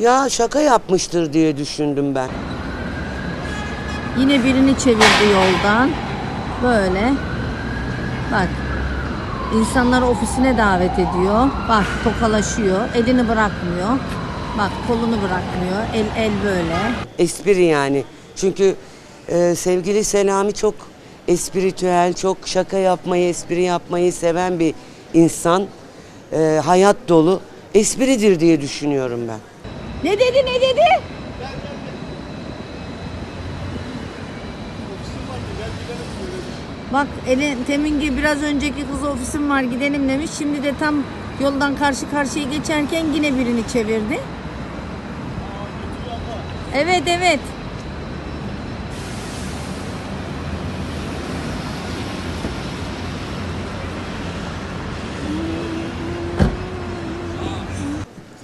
Ya şaka yapmıştır diye düşündüm ben. Yine birini çevirdi yoldan. Böyle. Bak. İnsanları ofisine davet ediyor. Bak tokalaşıyor. Elini bırakmıyor. Bak kolunu bırakmıyor. El el böyle. Espri yani. Çünkü e, sevgili Selami çok espritüel, çok şaka yapmayı, espri yapmayı seven bir insan. E, hayat dolu. Espridir diye düşünüyorum ben. Ne dedi ne dedi? Bak elin temingi biraz önceki kız ofisim var gidelim demiş. Şimdi de tam yoldan karşı karşıya geçerken yine birini çevirdi. Evet evet.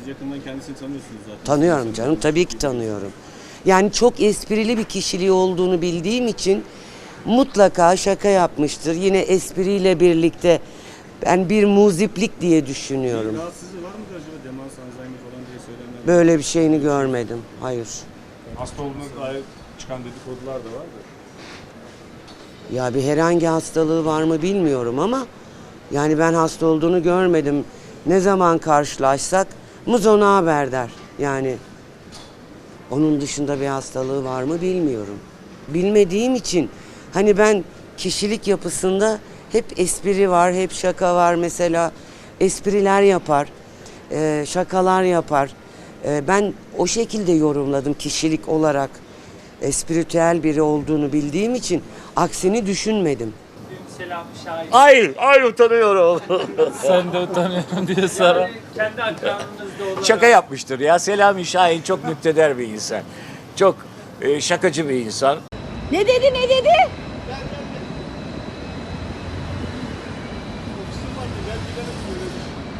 Siz yakından kendisini tanıyorsunuz zaten. Tanıyorum canım, tabii ki tanıyorum. Yani çok esprili bir kişiliği olduğunu bildiğim için mutlaka şaka yapmıştır. Yine espriyle birlikte ben bir muziplik diye düşünüyorum. Rahatsızlığı var mıdır acaba demans, Alzheimer falan diye söylenenler? Böyle bir şeyini görmedim. Hayır. Hasta olduğuna dair çıkan dedikodular da var da. Ya bir herhangi hastalığı var mı bilmiyorum ama yani ben hasta olduğunu görmedim. Ne zaman karşılaşsak Muzo ne haber der. Yani onun dışında bir hastalığı var mı bilmiyorum. Bilmediğim için hani ben kişilik yapısında hep espri var, hep şaka var. Mesela espriler yapar, e, şakalar yapar. E, ben o şekilde yorumladım kişilik olarak. Espiritüel biri olduğunu bildiğim için aksini düşünmedim. Selam Şahin. Hayır, hayır utanıyorum. Sen de utanıyorum diye Sara. Kendi akranınızda olarak. Şaka yapmıştır ya. Selami Şahin çok müpteder bir insan. Çok e, şakacı bir insan. Ne dedi ne dedi?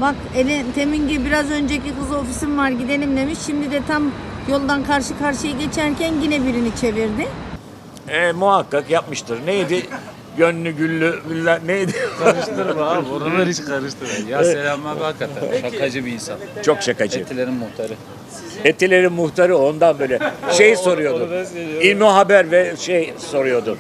Bak elin temingi biraz önceki kız ofisim var gidelim demiş. Şimdi de tam yoldan karşı karşıya geçerken yine birini çevirdi. E, muhakkak yapmıştır. Neydi? Gönlü güllü, güller neydi? Karıştırma abi. Oraları hiç karıştırma. Ya Selam abi hakikaten şakacı bir insan. çok şakacı. Etilerin muhtarı. Etilerin muhtarı ondan böyle şey soruyordu. İlmi Haber ve şey soruyordu.